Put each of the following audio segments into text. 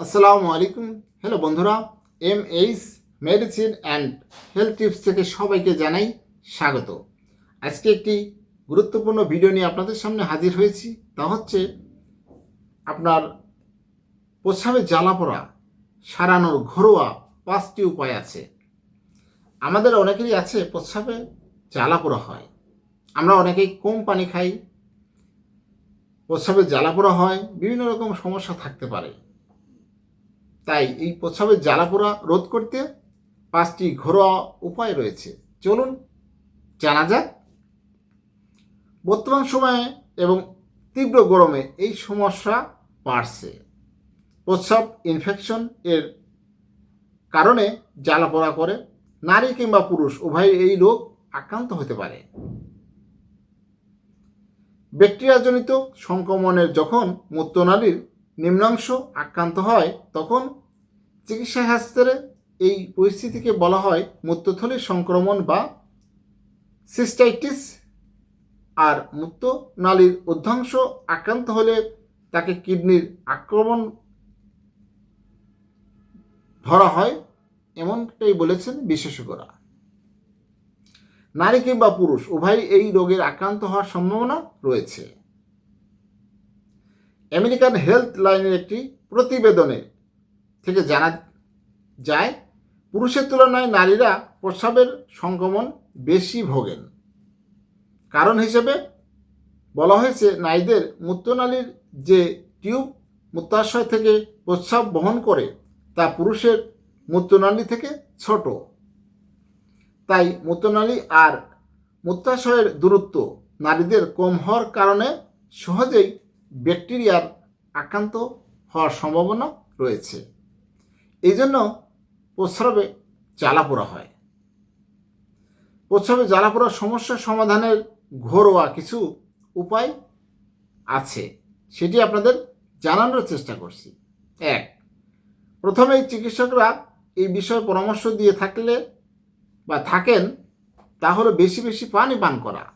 আসসালামু আলাইকুম। হ্যালো বন্ধুরা M H medicine and health tips থেকে সবাইকে জানাই স্বাগত। আজকে একটি গুরুত্বপূর্ণ ভিডিও নিয়ে আপনাদের সামনে হাজির হয়েছি। তা হচ্ছে আপনার প্রস্রাবে জ্বালা পড়া, সারানোর ঘরোয়া পাঁচটি উপায় আছে। আমাদের অনেকেরই আছে প্রস্রাবে জ্বালা পোড়া হয়। আমরা অনেকেই কম পানি খাই, প্রস্রাবে জ্বালা পোড়া হয়, বিভিন্ন রকম সমস্যা থাকতে পারে। তাই এই প্রস্রাবের জ্বালাপোড়া রোধ করতে পাঁচটি ঘরোয়া উপায় রয়েছে। চলুন জানা যাক। বর্তমান সময়ে এবং তীব্র গরমে এই সমস্যা বাড়ছে। প্রস্রাব ইনফেকশন এর কারণে জ্বালাপোড়া করে নারী কিংবা পুরুষ উভয় এই রোগ আক্রান্ত হতে পারে। ব্যাকটেরিয়াজনিত সংক্রমণের যখন মূত্রনালীর নিম্নাংশ আক্রান্ত হয়, তখন চিকিৎসা শাস্ত্রে এই পরিস্থিতিকে বলা হয় মূত্রথলির সংক্রমণ বা সিস্টাইটিস। আর মূত্রনালীর অর্ধাংশ আক্রান্ত হলে তাকে কিডনির আক্রমণ ধরা হয়, এমনটাই বলেছেন বিশেষজ্ঞরা। নারী কিংবা পুরুষ উভয় এই রোগের আক্রান্ত হওয়ার সম্ভাবনা রয়েছে। আমেরিকান হেলথ লাইনের একটি প্রতিবেদনে থেকে জানা যায়, পুরুষের তুলনায় নারীরা প্রস্রাবের সংক্রমণ বেশি ভোগেন। কারণ হিসেবে বলা হয়েছে, নারীদের মূত্রনালীর যে টিউব মূত্রাশয় থেকে প্রস্রাব বহন করে, তা পুরুষের মূত্রনালী থেকে ছোট। তাই মূত্রনালী আর মূত্রাশয়ের দূরত্ব নারীদের কম হওয়ার কারণে সহজেই ব্যাকটেরিয়ার আক্রান্ত হওয়ার সম্ভাবনা রয়েছে। এই জন্য প্রস্রাবে জ্বালাপোড়া হয়। প্রস্রাবে জ্বালাপোড়ার সমস্যা সমাধানের ঘরোয়া কিছু উপায় আছে, সেটি আপনাদের জানানোর চেষ্টা করছি। এক, প্রথমেই চিকিৎসকরা এই বিষয়ে পরামর্শ দিয়ে থাকলে বা থাকেন তা হলো বেশি বেশি পানি পান করা।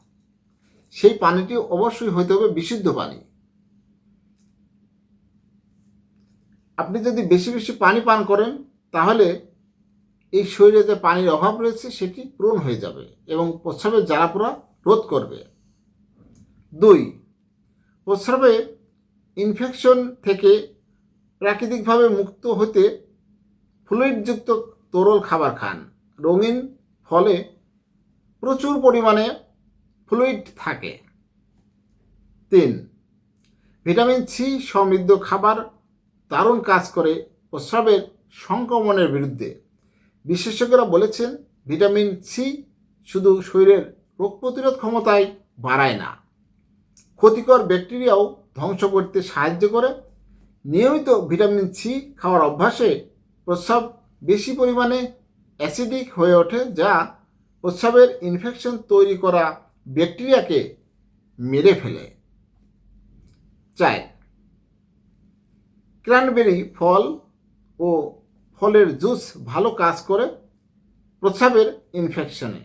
সেই পানিটি অবশ্যই হইতে হবে বিশুদ্ধ পানি। আপনি যদি বেশি বেশি পানি পান করেন, তাহলে এই শরীরে যে পানির অভাব রয়েছে, সেটি পূরণ হয়ে যাবে এবং প্রস্রাবের জ্বালাপোড়া রোধ করবে। দুই, প্রস্রাবে ইনফেকশন থেকে প্রাকৃতিকভাবে মুক্ত হতে ফ্লুইডযুক্ত তরল খাবার খান। রঙিন ফলে প্রচুর পরিমাণে ফ্লুইড থাকে। তিন ভিটামিন সি সমৃদ্ধ খাবার দারুণ কাজ করে প্রস্রাবের সংক্রমণের বিরুদ্ধে। বিশেষজ্ঞরা বলেছেন, ভিটামিন সি শুধু শরীরের রোগ প্রতিরোধ ক্ষমতায় বাড়ায় না, ক্ষতিকর ব্যাকটেরিয়াও ধ্বংস করতে সাহায্য করে। নিয়মিত ভিটামিন সি খাওয়ার অভ্যাসে প্রস্রাব বেশি পরিমাণে অ্যাসিডিক হয়ে ওঠে, যা প্রস্রাবের ইনফেকশন তৈরি করা ব্যাকটেরিয়াকে মেরে ফেলে। চায় ক্র্যানবেরি ফল ও ফলের জুস ভালো কাজ করে প্রস্রাবের ইনফেকশনে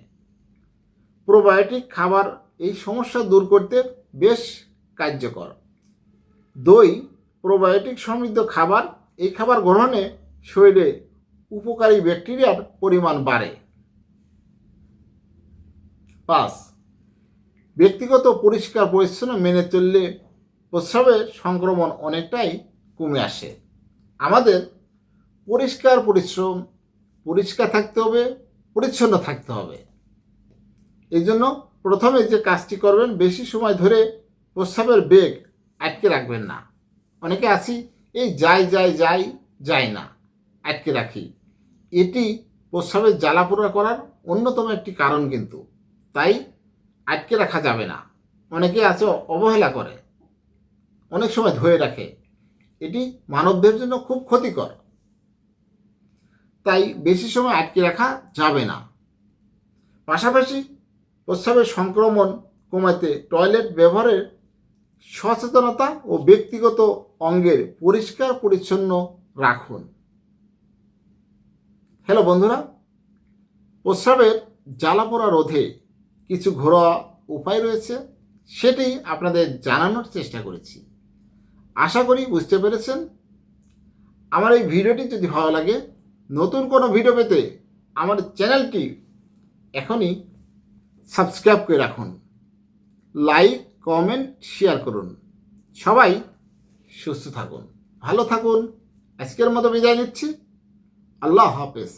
প্রোবায়োটিক খাবার এই সমস্যা দূর করতে বেশ কার্যকর। দই প্রোবায়োটিক সমৃদ্ধ খাবার, এই খাবার গ্রহণে শরীরে উপকারী ব্যাকটেরিয়ার পরিমাণ বাড়ে। পাঁচ, ব্যক্তিগত পরিষ্কার পরিচ্ছন্ন মেনে চললে প্রস্রাবের সংক্রমণ অনেকটাই কমে আসে। আমাদের পরিষ্কার পরিশ্রম, পরিষ্কার থাকতে হবে, পরিচ্ছন্ন থাকতে হবে। এই জন্য প্রথমে যে কাজটি করবেন, বেশি সময় ধরে প্রস্রাবের বেগ আটকে রাখবেন না। অনেকে আছি, এই যাই যাই যাই যাই না, আটকে রাখি। এটি প্রস্রাবের জ্বালাপোড়া করার অন্যতম একটি কারণ কিন্তু। তাই আটকে রাখা যাবে না। অনেকে আছে, অবহেলা করে। অনেক সময় ধরে রাখে। এটি মানবদের জন্য খুব ক্ষতিকর। তাই বেশি সময় আটকে রাখা যাবে না। পাশাপাশি প্রস্রাবের সংক্রমণ কমাতে টয়লেট ব্যবহারের সচেতনতা ও ব্যক্তিগত অঙ্গের পরিষ্কার পরিচ্ছন্ন রাখুন। হ্যালো বন্ধুরা, প্রস্রাবের জ্বালাপোড়া রোধে কিছু ঘরোয়া উপায় রয়েছে, সেটি আপনাদের জানানোর চেষ্টা করেছি। আশা করি বুঝতে পেরেছেন। আমার এই ভিডিওটি যদি ভালো লাগে, নতুন কোনো ভিডিও পেতে আমার চ্যানেলটি এখনই সাবস্ক্রাইব করে রাখুন। লাইক, কমেন্ট, শেয়ার করুন। সবাই সুস্থ থাকুন। ভালো থাকুন। আজকের মতো বিদায় নিচ্ছি। আল্লাহ হাফেজ।